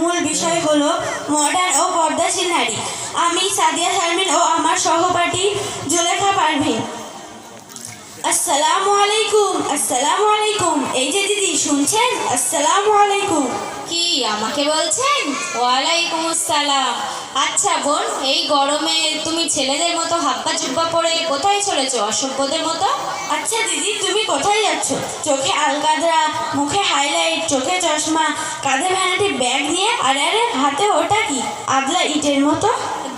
মূল বিষয় হলো মডার্ন ও পর্দাশীল নারী। আমি সাদিয়া শারমিন ও আমার সহপাঠী জুলেখা পারভিন আসসালামু আলাইকুম আসসালামু আলাইকুম। এই যে দিদি, শুনছেন? আসসালামু আলাইকুম। আমাকে বলছেন? ওয়ালাইকুম আসসালাম আচ্ছা বোন এই গরমে তুমি ছেলেদের মতো হাব্বা জুব্বা পরে কোথায় চলেছো অসভ্যদের মতো? আচ্ছা দিদি তুমি কোথায় যাচ্ছ? চোখে আলকাদরা মুখে হাইলাইট চোখে চশমা কাঁধে ভ্যানাটি ব্যাগ নিয়ে? আরে আরে হাতে ওটা কি? আদলা ইটের মতো?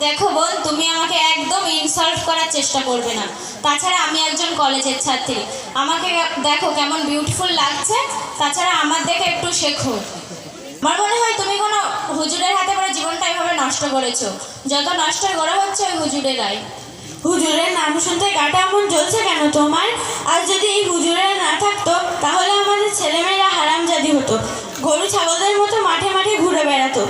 দেখো বোন তুমি আমাকে একদম ইনসাল্ট করার চেষ্টা করবে না। তাছাড়া আমি একজন কলেজের ছাত্রী। আমাকে দেখো কেমন বিউটিফুল লাগছে। তাছাড়া আমার দেখে একটু শেখো। আমার মনে হয় তুমি কোনো হুজুরের হাতে করে জীবনটা এভাবে নষ্ট করেছ। যত নষ্ট করা হচ্ছে ওই হুজুরের হুজুরেরাই হুজুরের নাম শুনতে গাটা এমন জ্বলছে কেন তোমার? আর যদি এই হুজুরের না থাকতো, তাহলে আমাদের ছেলেমেয়েরা হারামজাদি হতো। গরু ছাগলদের মতো মাঠে মাঠে ঘুরে বেড়াতো।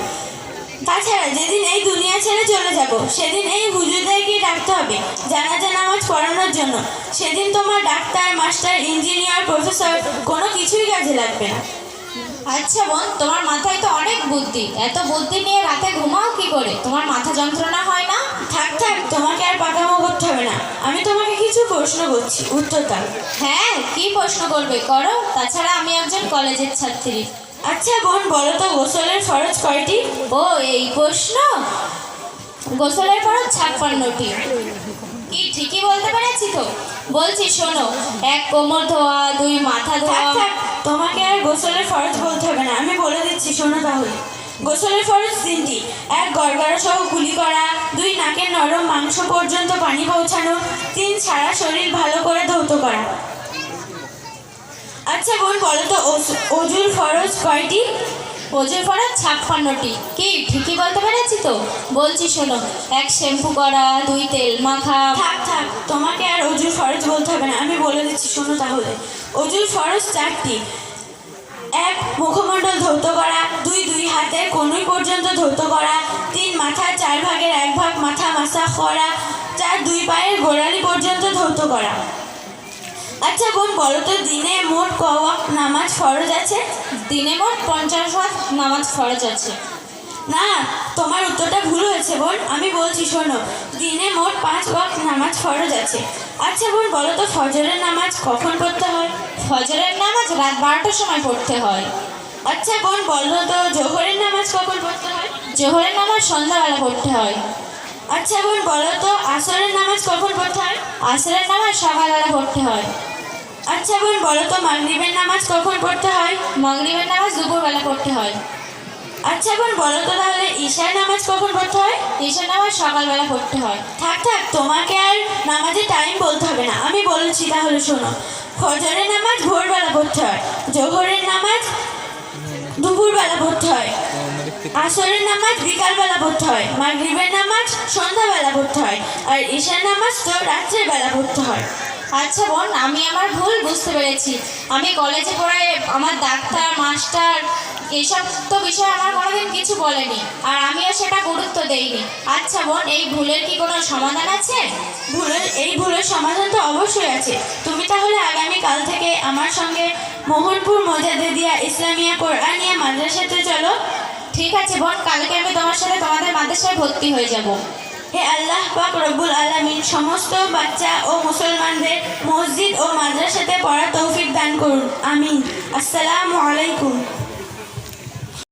তাছাড়া যেদিন এই দুনিয়া ছেড়ে চলে যাব, সেদিন এই হুজুরদেরকেই ডাকতে হবে, জানাজা নামাজ পড়ানোর জন্য। সেদিন তোমার ডাক্তার, মাস্টার, ইঞ্জিনিয়ার, প্রফেসর কোনো কিছুই কাজে লাগবে না। আচ্ছা বোন তোমার মাথায় তো অনেক বুদ্ধি। এত বুদ্ধি নিয়ে রাতে ঘুমাও কি করে? তোমার মাথা যন্ত্রণা হয় না? থাক থাক তোমাকে আর পাকামো করতে হবে না। আমি তোমাকে কিছু প্রশ্ন করছি উত্তর দাও হ্যাঁ কি প্রশ্ন করবে? করো। তাছাড়া আমি একজন কলেজের ছাত্রী। আচ্ছা বোন বলো তো গোসলের খরচ কয়টি? ও এই প্রশ্ন? গোসলের পর ছাপ্পান্নটি। কি ঠিকই বলতে পেরেছি তো? বলছি শোনো এক কোমর ধোয়া দুই মাথা ধোয়া। তোমাকে আর গোসলের ফরজ বলতে হবে না আমি বলে দিচ্ছি শোনো তাহলে। গোসলের ফরজ তিনটি। এক গড়গড়া সহ গুলি করা। দুই নাকের নরম মাংস পর্যন্ত পানি পৌঁছানো। তিন সারা শরীর ভালো করে ধৌত করা। আচ্ছা বোন বলো তো অজুর ফরজ কয়টি? ওজোর পর ছাপ্পান্নটি। কি, ঠিকই বলতে পেরেছি তো? বলছি শোনো, এক শ্যাম্পু করা, দুই তেল মাখা। থাক থাক, তোমাকে আর অজুর ফরজ বলতে হবে না, আমি বলে দিচ্ছি, শোনো তাহলে। অজুর ফরজ চারটি। এক, মুখমণ্ডল ধৌত করা, দুই দুই হাতের কনুই পর্যন্ত ধৌত করা, তিন মাথার চার ভাগের এক ভাগ মাথা মাসা করা, চার, দুই পায়ের গোড়ালি পর্যন্ত ধৌত করা। আচ্ছা বোন বলো তো দিনে মোট ক ওয়াক্ত নামাজ ফরজ আছে? দিনে মোট পঞ্চাশ ওয়াক্ত নামাজ ফরজ আছে। না তোমার উত্তরটা ভুল হয়েছে বোন। আমি বলছি শোনো দিনে মোট পাঁচ ওয়াক্ত নামাজ ফরজ আছে। আচ্ছা বোন বলো তো ফজরের নামাজ কখন পড়তে হয়? ফজরের নামাজ রাত বারোটার সময় পড়তে হয়। আচ্ছা বোন বলো তো জোহরের নামাজ কখন পড়তে হয়? জোহরের নামাজ সন্ধ্যাবেলা পড়তে হয়। আচ্ছা বোন বলো তো আসরের নামাজ কখন পড়তে হয়? আসরের নামাজ সকালবেলা পড়তে হয়। আচ্ছা বোন বলো তো মাগরিবের নামাজ কখন পড়তে হয়? মাগরিবের নামাজ দুপুরবেলা পড়তে হয়। আচ্ছা বোন বলো তো তাহলে ঈশার নামাজ কখন পড়তে হয়? ঈশার নামাজ সকালবেলা পড়তে হয়। থাক থাক তোমাকে আর নামাজের টাইম বলতে হবে না। আমি বলেছি তাহলে শোনো ফজরের নামাজ ভোরবেলা পড়তে হয় জোহরের নামাজ দুপুরবেলা পড়তে হয় আসরের নামাজ বিকালবেলা পড়তে হয় মাগরিবের নামাজ সন্ধ্যাবেলা পড়তে হয় আর ঈশার নামাজ তো রাত্রের বেলা পড়তে হয়। আচ্ছা বোন আমি আমার ভুল বুঝতে পেরেছি। আমি কলেজে পড়ে আমার ডাক্তার মাস্টার এইসব তো বিষয়ে আমার কোনোদিন কিছু বলেনি। আর আমিও সেটা গুরুত্ব দেইনি। আচ্ছা বোন এই ভুলের কি কোনো সমাধান আছে? ভুলের এই ভুলের সমাধান তো অবশ্যই আছে। তুমি তাহলে আগামী কাল থেকে আমার সঙ্গে মোহনপুর মোজাদেদিয়া ইসলামিয়া কোরআনিয়া মাদ্রাসাতে চলো। ঠিক আছে বোন কালকে আমি তোমার সাথে তোমাদের মাদ্রাসায় ভর্তি হয়ে যাব। হে আল্লাহ পাক রব্বুল আলামিন সমস্ত বাচ্চা ও মুসলমানদের মাদ্রাসাতে পড়ার তৌফিক দান করুন। আমিন। আসসালামু আলাইকুম।